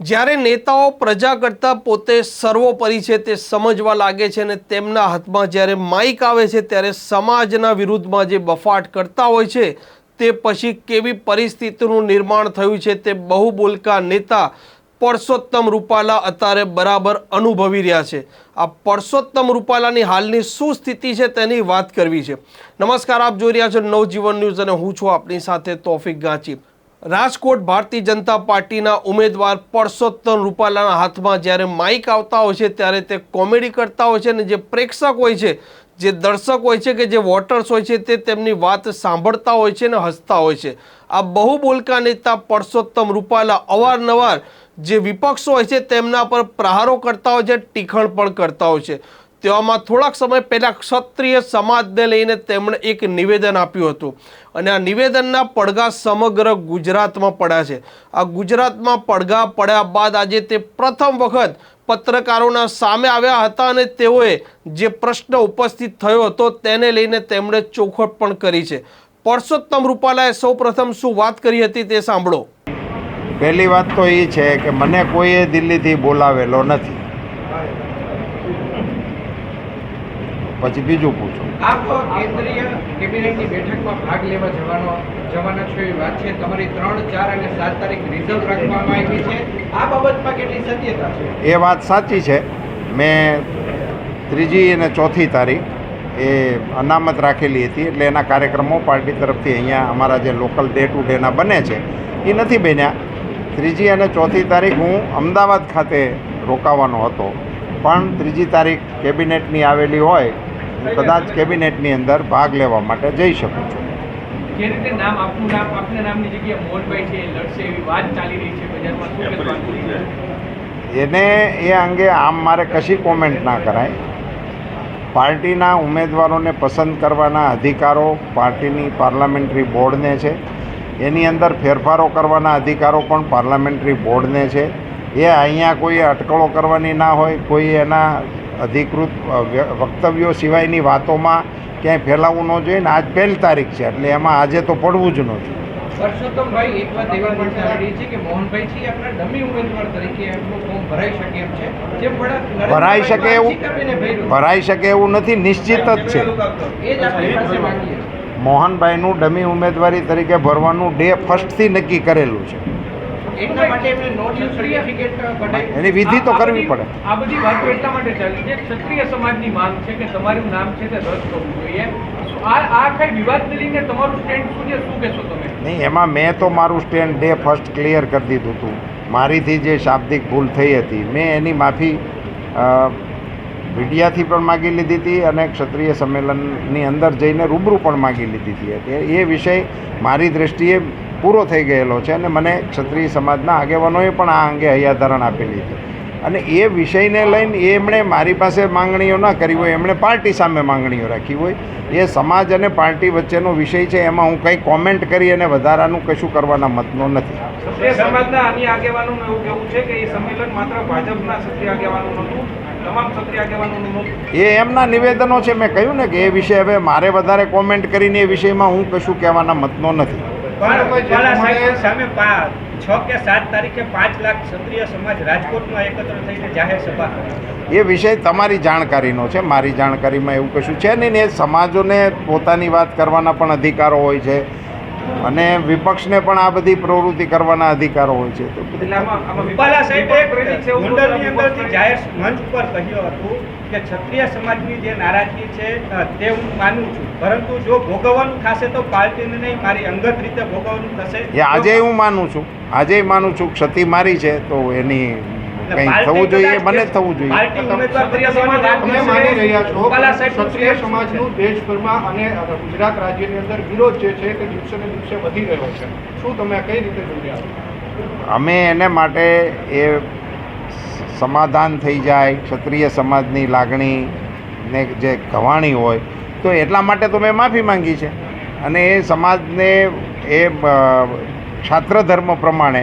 જ્યારે નેતાઓ પ્રજા કરતાં પોતે સર્વોપરી છે તે સમજવા લાગે છે અને તેમના હાથમાં જ્યારે માઇક આવે છે ત્યારે સમાજના વિરુદ્ધમાં જે બફાટ કરતા હોય છે તે પછી કેવી પરિસ્થિતિનું નિર્માણ થયું છે તે બહુ બોલકા નેતા પરસોત્તમ રૂપાલા અત્યારે બરાબર અનુભવી રહ્યા છે. આ પરસોત્તમ રૂપાલાની હાલની શું સ્થિતિ છે તેની વાત કરવી છે. નમસ્કાર, આપ જોઈ રહ્યા છો નવજીવન ન્યૂઝ અને હું છું આપની સાથે તોફિક ગાંચી. રાજકોટ ભારતીય જનતા પાર્ટીના ઉમેદવાર પરસોત્તમ રૂપાલાના હાથમાં જ્યારે માઇક આવતા હોય છે, ત્યારે તે કોમેડી કરતા હોય છે અને જે પ્રેક્ષક હોય છે, જે દર્શક હોય છે કે જે વોટર્સ હોય છે, તે તેમની વાત સાંભળતા હોય છે અને હસતા હોય છે. આ બહુ બોલકા નેતા પરસોત્તમ રૂપાલા અવારનવાર જે વિપક્ષ હોય છે, તેમના પર પ્રહારો કરતા હોય છે, ટીખણ પણ કરતા હોય છે. તેવામાં થોડાક સમય પહેલાં ક્ષત્રિય સમાજને લઈને તેમણે એક નિવેદન આપ્યું હતું. અને આ નિવેદનના પડઘા સમગ્ર ગુજરાતમાં પડ્યા છે. આ ગુજરાતમાં પડઘા પડ્યા બાદ આજે તે પ્રથમ વખત પત્રકારોના સામે આવ્યા હતા અને તેઓએ જે પ્રશ્ન ઉપસ્થિત થયો હતો તેને લઈને તેમણે ચોખવટ પણ કરી છે. પરસોત્તમ રૂપાલાએ સૌપ્રથમ શું વાત કરી હતી તે સાંભળો. પહેલી વાત તો એ છે કે મને કોઈએ દિલ્હીથી બોલાવેલો નથી. પછી બીજું પૂછો. આપ કેન્દ્રીય કેબિનેટની બેઠકમાં ભાગ લેવા જવાનો જવાના છો એવી વાત છે. તમારી ત્રણ ચાર અને સાત તારીખ રિઝર્વ રાખવામાં આવી છે. આ બાબતમાં કેટલી સત્યતા છે? એ વાત સાચી છે. મેં ત્રીજી અને ચોથી તારીખ એ અનામત રાખેલી હતી એટલે એના કાર્યક્રમો પાર્ટી તરફથી અહીંયા અમારા જે લોકલ ડે ટુ ડેના બને છે એ નથી બન્યા. ત્રીજી અને ચોથી તારીખ હું અમદાવાદ ખાતે રોકાવાનો હતો. પણ ત્રીજી તારીખ કેબિનેટની આવેલી હોય હું કદાચ કેબિનેટની અંદર ભાગ લેવા માટે જઈ શકું છું. જે રીતે નામ આપનું નામ આપના નામની જગ્યાએ મોહનભાઈ છે લડશે એવી વાત ચાલી રહી છે બજારમાં. એને એ અંગે આમ મારે કશી કોમેન્ટ ના કરાય. પાર્ટીના ઉમેદવારોને પસંદ કરવાના અધિકારો પાર્ટીની પાર્લામેન્ટરી બોર્ડને છે. એની અંદર ફેરફારો કરવાના અધિકારો પણ પાર્લામેન્ટરી બોર્ડને છે. એ અહીંયા કોઈ અટકળો કરવાની ના હોય કોઈ એના અધિકૃત વક્તવ્યો સિવાયની વાતોમાં ક્યાંય ફેલાવવું ન જોઈએ ને આજ પહેલી તારીખ છે એટલે એમાં આજે તો પડવું જ ન જોઈએ પરસોત્તમભાઈ એક વાત એવી પણ ચાલી છે કે મોહનભાઈ છે આપણા ડમી ઉમેદવાર તરીકે એમનું ફોર્મ ભરાઈ શકે એમ છે. જે વડા ભરાઈ શકે એવું ભરાઈ શકે એવું નથી નિશ્ચિત જ છે. એ જ આપણી પાસે માંગીએ મોહનભાઈનું ડમી ઉમેદવારી તરીકે ભરવાનું ડે ફર્સ્ટથી નક્કી કરેલું છે. એટલા માટે એમને નો ડ્યુ સર્ટિફિકેટ કઢાવ્યું એની વિધિ તો કરવી પડે. આ બધી વાતો એટલા માટે ચાલી છે. ક્ષત્રિય સમાજની માંગ છે કે તમારું નામ છે તે રદ કરવું જોઈએ. આ આ કઈ વિવાદને લઈને તમારું સ્ટેન્ડ શું છે? શું કહેશો તમે? નહીં એમાં મેં તો મારું સ્ટેન્ડ ડે ફર્સ્ટ ક્લિયર કરી દીધું હતું. મારીથી જે શાબ્દિક ભૂલ થઈ હતી મેં એની માફી મીડિયાથી પણ માગી લીધી હતી અને ક્ષત્રિય સંમેલનની અંદર જઈને રૂબરૂ પણ માગી લીધી હતી. એ વિષય મારી દૃષ્ટિએ પૂરો થઈ ગયેલો છે અને મને ક્ષત્રિય સમાજના આગેવાનોએ પણ આ અંગે હૈયાધારણ આપેલી હતી અને એ વિષયને લઈને એમણે મારી પાસે માંગણીઓ ના કરી હોય એમણે પાર્ટી સામે માંગણીઓ રાખી હોય. એ સમાજ અને પાર્ટી વચ્ચેનો વિષય છે એમાં હું કંઈ કોમેન્ટ કરી અને વધારાનું કશું કરવાના મતનો નથી. સમાજના અન્ય આગેવાનોનું એવું કહેવું છે કે એ સંમેલન માત્ર ભાજપના ક્ષત્રિય નહોતું એ એમના નિવેદનો છે મેં કહ્યું ને કે એ વિષય હવે મારે વધારે કોમેન્ટ કરીને એ વિષયમાં હું કશું કહેવાના મતનો નથી. પણ સામે છ કે સાત તારીખે પાંચ લાખ ક્ષત્રિય સમાજ રાજકોટમાં એકત્ર થઈને જાહેર સભા એ વિષય તમારી જાણકારીનો છે. મારી જાણકારીમાં એવું કશું છે નહીં ને એ સમાજોને પોતાની વાત કરવાના પણ અધિકારો હોય છે. અને વિપક્ષને પણ આ બધી પ્રવૃત્તિ કરવાના અધિકારો હોય છે. તો જાહેર મંચ પર કહ્યું હતું કે ક્ષત્રિય સમાજની જે નારાજગી છે તે હું માનું છું. પરંતુ જો ભોગવવાનું થશે તો પાર્ટીને નહીં મારી અંગત રીતે ભોગવવાનું થશે એ આજે હું માનું છું. આજે માનું છું ક્ષતિ મારી છે તો એની કંઈ થવું જોઈએ બને મને જ થવું જોઈએ. તમે માની રહ્યા છો. ક્ષત્રિય સમાજનું દેશભરમાં અને ગુજરાત રાજ્યની અંદર વિરોધ જે છે તે દિવસે ને દિવસે વધી રહ્યો છે. શું તમે કઈ રીતે જોઈ રહ્યા છો? અમે એને માટે એ સમાધાન થઈ જાય ક્ષત્રિય સમાજની લાગણી ને જે કવાણી હોય તો એટલા માટે તો મેં માફી માંગી છે. અને એ સમાજને એ ક્ષાત્ર છાત્ર ધર્મ પ્રમાણે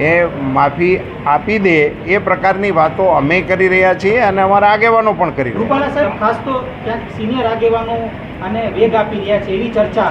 એ માફી આપી દે એ પ્રકારની વાતો અમે કરી રહ્યા છીએ અને અમારા આગેવાનો પણ કરી રહ્યા છે સાહેબ ખાસ તો ક્યાંક સિનિયર આગેવાનો અને વેગ આપી રહ્યા છે એવી ચર્ચા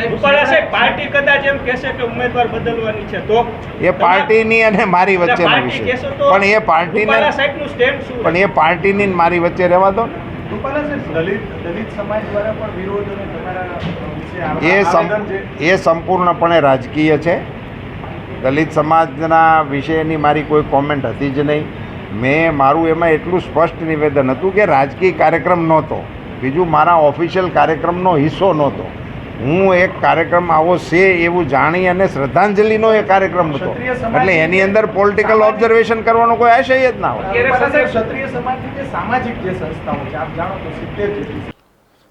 રૂપાલા સાહેબ પાર્ટી કદાચ એમ કહેશે કે ઉમેદવાર બદલવાની છે તો? એ પાર્ટીની અને મારી વચ્ચેનો વિષય પણ એ પાર્ટીને રૂપાલા સાહેબનું સ્ટેન્ડ શું પણ એ પાર્ટીની મારી વચ્ચે રહેવા દો. એ સંપૂર્ણપણે રાજકીય છે. દલિત સમાજના વિશેની મારી કોઈ કોમેન્ટ હતી જ નહીં. મેં મારું એમાં એટલું સ્પષ્ટ નિવેદન હતું કે રાજકીય કાર્યક્રમ નહોતો. બીજું મારા ઓફિશિયલ કાર્યક્રમનો હિસ્સો નહોતો. હું એક કાર્યક્રમ આવો છે એવું જાણી અને શ્રદ્ધાંજલિનો એ કાર્યક્રમ હતો. એટલે એની અંદર પોલિટિકલ ઓબ્ઝર્વેશન કરવાનો કોઈ આશય જ ના હોય. રૂપાલા સાહેબ, ક્ષત્રિય સમાજની જે સામાજિક જે સંસ્થાઓ છે આપ જાણો તો સિત્તેર જેટલી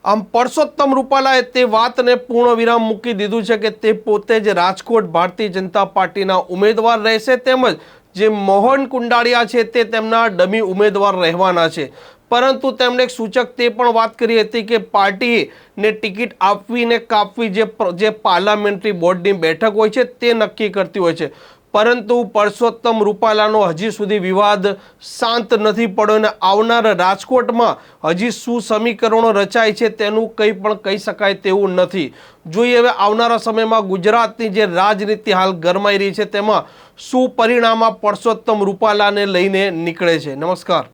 આમ પરસોત્તમ રૂપાલાએ તે વાતને પૂર્ણ વિરામ મૂકી દીધું છે કે તે પોતે જ રાજકોટ ભારતીય જનતા પાર્ટીના ઉમેદવાર રહેશે તેમજ જે મોહન કુંડાળિયા છે તે તેમના ડમી ઉમેદવાર રહેવાના છે. પરંતુ તેમણે એક સૂચક તે પણ વાત કરી હતી કે પાર્ટીને ટિકિટ આપવી ને કાપવી જે જે પાર્લામેન્ટરી બોર્ડની બેઠક હોય છે તે નક્કી કરતી હોય છે. પરંતુ પરસોત્તમ રૂપાલાનો હજી સુધી વિવાદ શાંત નથી પડ્યો અને આવનાર રાજકોટમાં હજી શું સમીકરણો રચાય છે તેનું કંઈ પણ કહી શકાય તેવું નથી. જોઈએ હવે આવનારા સમયમાં ગુજરાતની જે રાજનીતિ હાલ ગરમાઈ રહી છે તેમાં શું પરિણામ આ પરસોત્તમ રૂપાલાને લઈને નીકળે છે. નમસ્કાર.